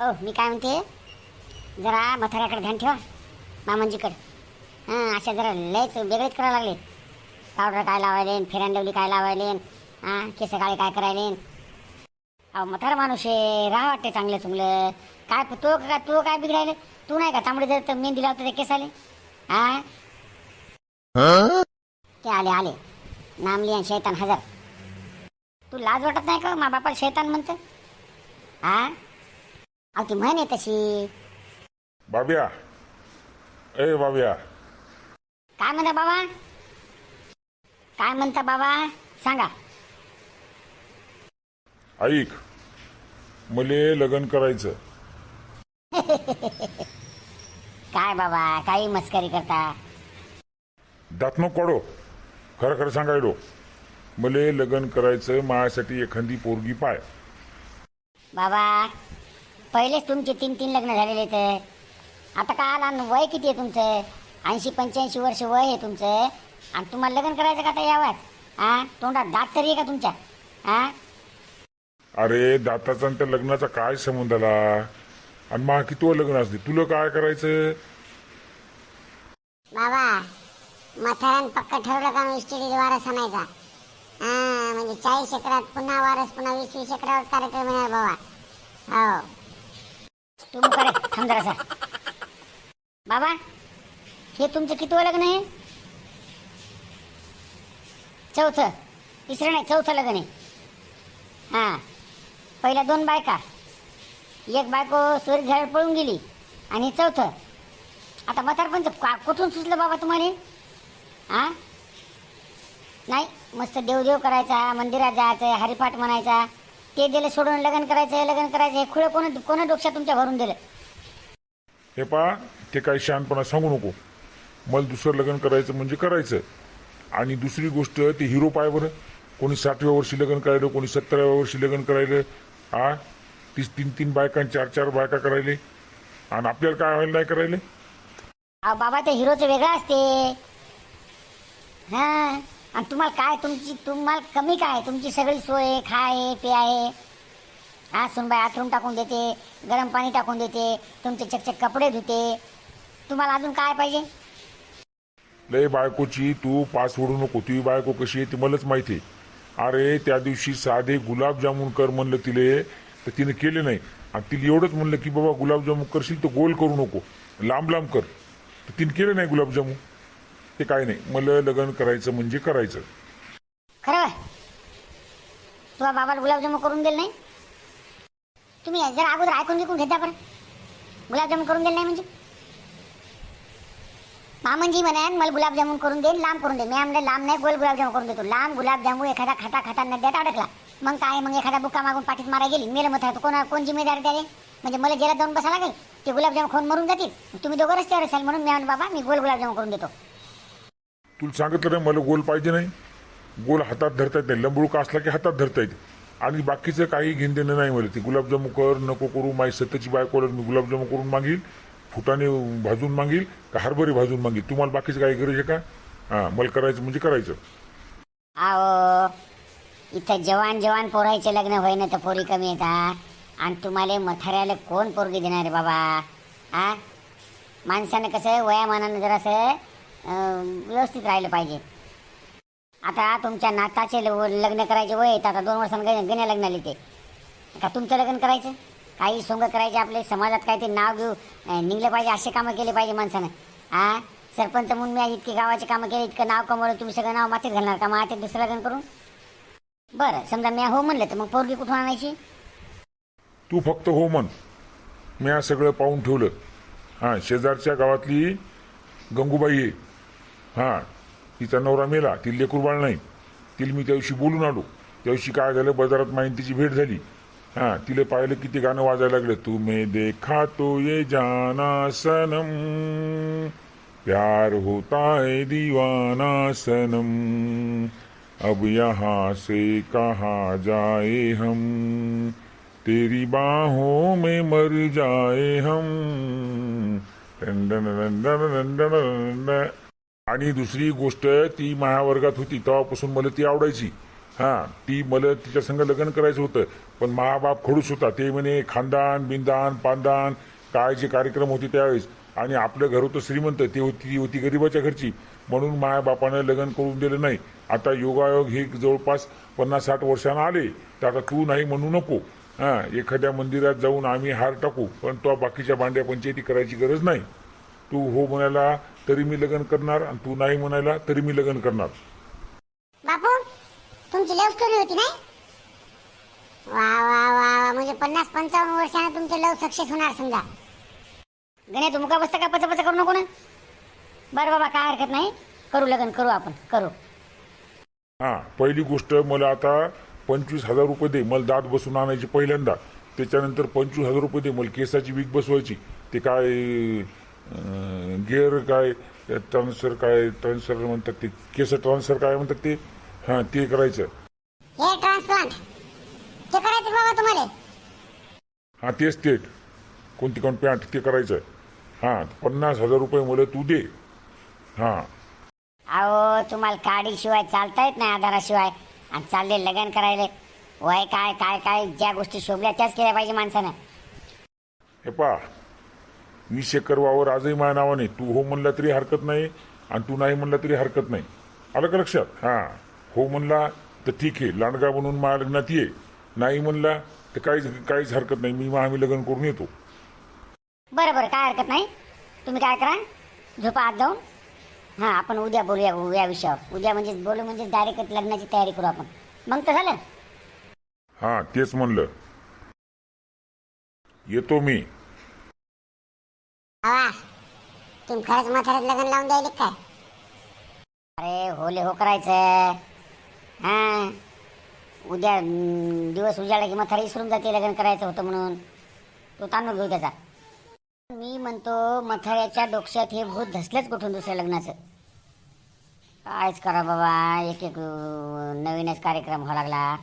ओ मी काय म्हणते? जरा मथाऱ्याकडे ध्यान ठेवा मामांजीकडे. हां अशा जरा लयच वेगळेच करायला लागले. पावडर काय लावायले फिरांडवली काय लावायले हां केस काळे काय करायले? अहो मथारा माणूस आहे राहा वाटते चांगलं चुंगलं. काय तो काय तू काय बिघडायले? तू नाही का तांबडी जर मेहंदी लावते ते केस आले? हां? ते आले आले. नामली आणि शैतान हजार. तू लाज वाटत नाही का हो? मा बापाला शैतान म्हणतं? हां? अहो ती म्हण आहे तशी. बाब्या. ए बाब्या. काय म्हणता बाबा? काय म्हणता बाबा? सांगा. ऐक. मले लग्न करायचं. काय बाबा काही मस्करी करता? दात नको काढो खरं खरं सांगायलो. मले लग्न करायचं माझ्यासाठी एखादी पोरगी पाय. बाबा पहिलेच तुमचे तीन तीन लग्न झालेले तर आता काय आला? वय किती आहे तुमचं? ऐंशी पंच्याऐंशी वर्ष वय आहे तुमचं. आणि तुम्हाला लग्न करायचं का आता यावर? हा तोंडात दात तरी आहे का तुमच्या? हा अरे दाताचा आणि त्या लग्नाचा काय संबंध आला? आणि मग किती लग्न असते? तुला काय करायचं? बाबा मथारान पक्क ठरवलं का इस्टेडीत वारस आणायचा? हा म्हणजे चाळीस एकरात पुन्हा वारस पुन्हा वीस वीस एकरावर कार्यक्रम येणार बाबा. हो. तू करे थांब जरासा. बाबा हे तुमचं किती लग्न आहे? चौथं. तिसरं नाही चौथं लग्न आहे. हां. पहिल्या दोन बायका. एक बायको सूर्य झाड पळून गेली आणि चौथं. आता म्हातारपणच का कुठून सुचलं बाबा तुम्हाला? हां नाही मस्त देवदेव करायचा मंदिरात जायचं हरिपाठ म्हणायचा. ते दिलं सोडून लग्न करायचं लग्न करायचं हे खुळं कोण कोणा डोक्यात तुमच्या भरून दिलं? हे पा ते काही शहाणपणा सांगू नको. मला दुसरं लग्न करायचं म्हणजे करायचं. आणि दुसरी गोष्ट ते हिरो पाय बरं. कोणी साठव्या वर्षी लग्न करायलं कोणी सत्तराव्या वर्षी लग्न करायलं. हा? तीस तीन तीन बायका चार चार बायका करायले. आणि आपल्याला काय व्हायला नाही करायले? अहो बाबा ते हिरोचं वेगळं असते. हा? आणि तुम्हाला काय तुमची तुम्हाला कमी काय? तुमची सगळी सोय खाय आहे, पे आहे हा सुनबाई आथरून टाकून देते गरम पाणी टाकून देते तुमचे चकचक कपडे धुते. तुम्हाला अजून काय पाहिजे? लय बायकोची तू पास ओढू नको. तुझी बायको कशी आहे ती मलाच माहिती आहे. अरे त्या दिवशी साधे गुलाबजामुन कर म्हणलं तिले तर तिने केले नाही. आणि तिला एवढंच म्हणलं की बाबा गुलाबजामुन करशील तर गोल करू नको. लांब लांब कर. तर तिने केलं नाही गुलाबजामुन. ते काय नाही. मला लग्न करायचं म्हणजे करायचं. खरं तुला बाबाला गुलाबजामुन करून दिलं नाही? तुम्ही जरा अगोदर ऐकून घेऊन घेता बरं. गुलाबजामुन करून दिलं नाही म्हणजे? मामनजी म्हणान मला गुलाबजामुन करून देईन लांब करून दे. मी म्हणलं लांब नाही गोल गुलाबजामुन करून देतो. लांब गुलाबजामुन एखादा खाता खाता नद्यात अडकला. मग काय? मग एखादा बुक्का मागून पाठीत मारा गेली. मेलं मत कोण कोण जिम्मेदार त्याले? म्हणजे मला जेला जाऊन बसा लागेल. ते गुलाबजाम खाऊन मरून जातील. तुम्ही दोघं रस्त्यावर असाल म्हणून मी म्हणलं बाबा मी गोल गुलाबजामुन करून देतो. तुला सांगितलं नाही मला गोल पाहिजे नाही. गोल हातात धरता येत नाही. लंबुळका असला की हातात धरता येते. आणि बाकीचं काही घेणं देणं नाही मला ते. गुलाबजामू कर नको करू. माझी सत्याची बायकोला मी गुलाबजामू करून मागील फुटाने भाजून मागील का हरभरी भाजून मागील. तुम्हाला बाकीचं काही गरज आहे का? हां मला करायचं म्हणजे करायचं. अहो इथं जवान जवान पोरायचे लग्न होय ना तर पोरी कमी येतात. आणि तुम्हाला मथाऱ्याला कोण पोरगी देणार आहे बाबा? आ माणसानं कसं वयामानानं जरासं अं, व्यवस्थित राहिलं पाहिजे. आता तुमच्या नाताचे लग्न करायचे वय येतात आता दोन वर्षांनी गण्या लग्नाला ते का तुमचं लग्न करायचं? काही सोंग करायचे आपले? समाजात काय ते नाव घेऊ निघलं पाहिजे असे कामं केले पाहिजे माणसानं. हा सरपंच म्हणून मी इतके इतकी गावाची कामं केली इतकं नाव कमवलं तुम्ही सगळं नाव मातीत घालणार का? मातीत दुसरं लग्न करून? बरं समजा मी हो म्हणलं तर मग पोरगी कुठून आणायची? तू फक्त हो म्हण. मी सगळं पाहून ठेवलं. हां शेजारच्या गावातली गंगूबाई आहे. हां तिचा नवरा मेला ती लेकूरबाळ नाही तिला मी त्या दिवशी बोलून आलो त्या दिवशी काय झालं बाजारात माहितीची तिची भेट झाली हां तिला पाहिलं की ते गाणं वाजायला लागलं तुम्ही देखा तो ये जाना सनम प्यार होता है दीवाना सनम अब यहाँ से कहाँ जाए हम तेरी बाहों में मर जाए हम आणि दुसरी गोष्ट ती माझ्या वर्गात होती तेव्हापासून मला ती आवडायची. हां ती मला तिच्या संग लग्न करायचं होतं पण महाबाप खडूस होता. ते म्हणे खानदान बिंदान पानदान काय जे कार्यक्रम होते त्यावेळेस. आणि आपलं घर होतं श्रीमंत ते होती ती होती गरिबाच्या घरची. म्हणून मायाबापानं लग्न करून दिलं नाही. आता योगायोग हे जवळपास पन्नास साठ वर्षानं आले. तर आता तू नाही म्हणू नको. हां एखाद्या मंदिरात जाऊन आम्ही हार टाकू पण तो बाकीच्या भांड्या पंचायती करायची गरज नाही. तू हो म्हणायला तरी मी लग्न करणार आणि तू नाही म्हणायला तरी मी लग्न करणार. बापू तुमची लव्ह स्टोरी होती नाही? वा वा वा वा म्हणजे पन्नास पंचावन्न वर्षानं तुमचं लव्ह सक्सेस होणार समजा. गण्या तू मुका बसता का पचपच करू नको ना? बरं बाबा काय हरकत नाही. करू लग्न करू आपण करू. हां पहिली गोष्ट मला आता पंचवीस हजार रुपये दे मला दात बसून आणायची पहिल्यांदा. त्याच्यानंतर पंचवीस हजार रुपये दे मला केसाची वीक बसवायची. ते काय गेअर काय ट्रान्सफर काय ट्रान्सफर म्हणतात ते केस ट्रान्सफर काय म्हणतात ते? हां ते करायचं. हे ट्रान्सप्लांट ते करायचं बाबा तुम्हाला. हां तेच ते. कोणती कोण पॅन्ट ते करायचं. हां पन्नास हजार रुपये मला तू दे. हां. अहो तुम्हाला काडीशिवाय चालता येत नाही आधाराशिवाय. आणि चालले लग्न करायले. वय काय काय काय ज्या गोष्टी शोभल्या त्याच केल्या पाहिजे माणसानं. हे पा वीस एकर वावर आजही माझ्या नावाने तू हो म्हणला तरी हरकत नाही आणि तू नाही म्हणला तरी हरकत नाही. आलं का लक्षात? हां. हो म्हणला तर ठीक आहे. लांडगा म्हणून माझ्या लग्नात ये. नाही म्हणला तर काहीच काहीच हरकत नाही. मी आम्ही लग्न करून येतो. बरं बरं. काय हरकत नाही? तुम्ही काय करा? झोपा आत जाऊन. हां आपण उद्या बोलूया या विषयावर. उद्या म्हणजे बोलू म्हणजे डायरेक्ट लग्नाची तयारी करू आपण. मग तर झालं. हां तेच म्हणलं. येतो मी. आवा तुम्ही खरंच म्हाताऱ्यात लग्न लावून द्यायले काय? अरे होले हो करायचं. हा. उद्या अं, दिवस उजाडला की म्हातारा इसरून जाते लग्न करायचं होतं म्हणून. तो तांदूळ घेऊ त्याचा. मी म्हणतो मथाऱ्याच्या डोक्यात हे भूत धसलंच कुठून दुसऱ्या लग्नाचं? कायच करा बाबा एक एक अं, नवीनच कार्यक्रम व्हावा लागला.